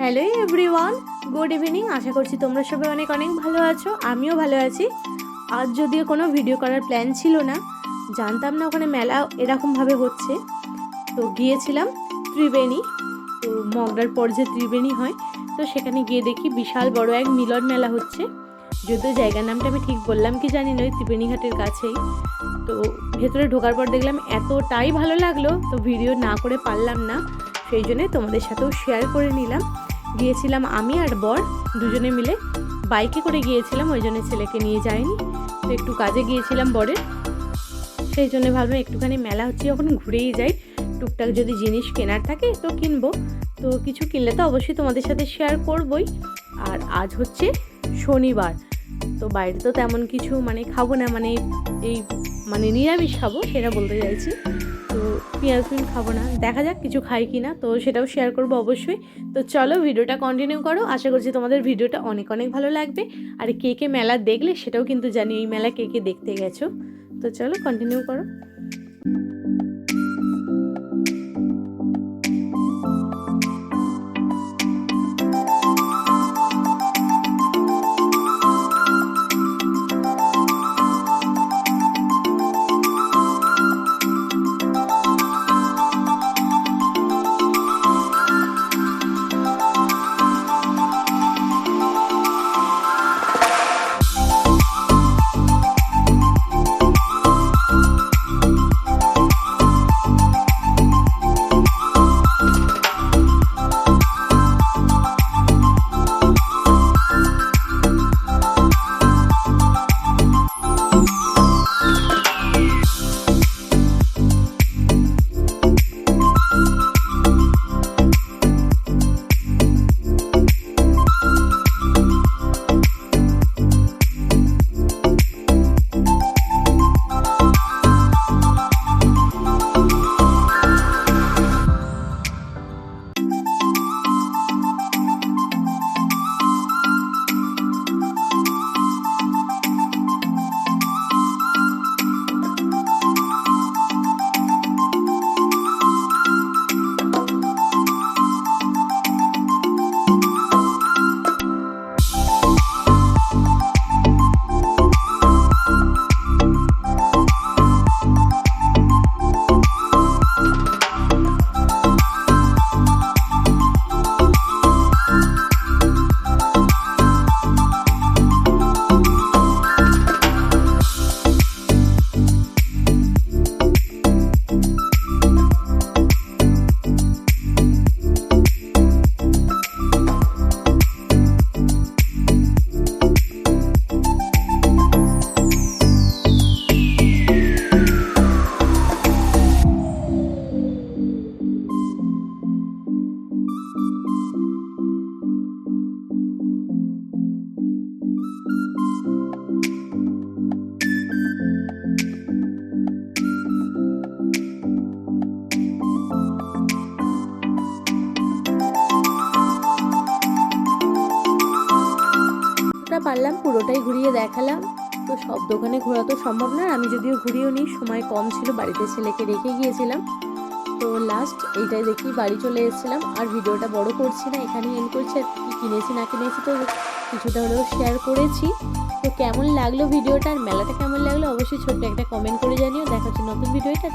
Hello everyone good evening আশা করছি তোমরা সবাই অনেক অনেক ভালো আছো। আমিও ভালো আছি। আজ যদিও কোনো ভিডিও করার প্ল্যান ছিল না, জানতাম না ওখানে মেলা এরকমভাবে হচ্ছে। তো গিয়েছিলাম ত্রিবেণী। তো মগরার পর যে ত্রিবেণী হয়, তো সেখানে গিয়ে দেখি বিশাল বড় এক মিলন মেলা হচ্ছে। যদিও জায়গার নামটা আমি ঠিক বললাম কি জানি না, ওই ত্রিবেণী ঘাটের কাছেই। তো ভেতরে ঢোকার পর দেখলাম এতটাই ভালো লাগল, তো ভিডিও না করে পারলাম না। সেই জন্যে তোমাদের সাথেও শেয়ার করে নিলাম। গিয়েছিলাম আমি আর বর দুজনে মিলে। বাইকে করে গিয়েছিলাম, ওই জন্য ছেলেকে নিয়ে যাইনি তো একটু কাজে গিয়েছিলাম বরের। সেই জন্য ভাবলাম একটুখানি মেলা হচ্ছে, যখন ঘুরেই যাই। টুকটাক যদি জিনিস কেনার থাকে তো কিনবো। তো কিছু কিনলে তো অবশ্যই তোমাদের সাথে শেয়ার করবই। আর আজ হচ্ছে শনিবার। তো বাইরে তো তেমন কিছু মানে খাব না মানে এই মানে নিরামিষ খাব, সেটা বলতে চাইছি। তো পেঁয়াজ বিন খাব না। দেখা যাক কিছু খাই কি না। তো সেটাও শেয়ার করব অবশ্যই। তো চলো ভিডিওটা কন্টিনিউ করো। আশা করছি তোমাদের ভিডিওটা অনেক অনেক ভালো লাগবে। আর কে কে মেলা দেখলে সেটাও কিন্তু জানি এই মেলা কে কে দেখতে গেছো। তো চলো কন্টিনিউ করো। পারলাম পুরোটাই ঘুরিয়ে দেখালাম। তো সব দোকানে ঘোরা তো সম্ভব না, আমি যদিও ঘুরিয়েও নিই সময় কম ছিল, বাড়িতে ছেলেকে রেখে গিয়েছিলাম। তো লাস্ট এইটাই দেখি, বাড়ি চলে এসেছিলাম। আর ভিডিওটা বড় করছি না, এখানেই এন্ড করছি। আর কী কিনেছি, না কিনেছি তো কিছুটা হলেও শেয়ার করেছি। তো কেমন লাগল ভিডিওটা, আর মেলাটা কেমন লাগল, অবশ্যই ছোট্ট একটা কমেন্ট করে জানিও। দেখা নতুন ভিডিওটা